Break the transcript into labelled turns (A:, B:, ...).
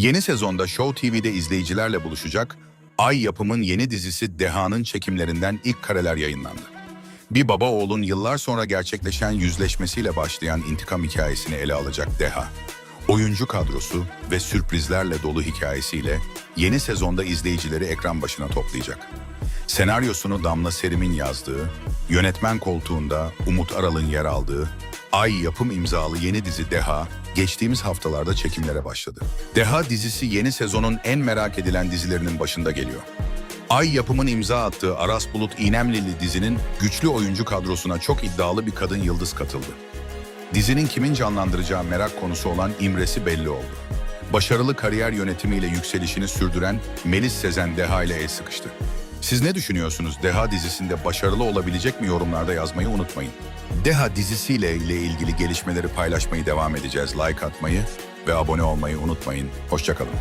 A: Yeni sezonda Show TV'de izleyicilerle buluşacak Ay Yapım'ın yeni dizisi Deha'nın çekimlerinden ilk kareler yayınlandı. Bir baba oğlun yıllar sonra gerçekleşen yüzleşmesiyle başlayan intikam hikayesini ele alacak Deha. Oyuncu kadrosu ve sürprizlerle dolu hikayesiyle yeni sezonda izleyicileri ekran başına toplayacak. Senaryosunu Damla Serim'in yazdığı, yönetmen koltuğunda Umut Aral'ın yer aldığı Ay yapım imzalı yeni dizi Deha geçtiğimiz haftalarda çekimlere başladı. Deha dizisi yeni sezonun en merak edilen dizilerinin başında geliyor. Ay yapımın imza attığı Aras Bulut İynemlili dizinin güçlü oyuncu kadrosuna çok iddialı bir kadın yıldız katıldı. Dizinin kimin canlandıracağı merak konusu olan İmresi belli oldu. Başarılı kariyer yönetimiyle yükselişini sürdüren Melis Sezen Deha ile el sıkıştı. Siz ne düşünüyorsunuz? Deha dizisinde başarılı olabilecek mi yorumlarda yazmayı unutmayın. Deha dizisiyle ile ilgili gelişmeleri paylaşmayı devam edeceğiz. Like atmayı ve abone olmayı unutmayın. Hoşçakalın.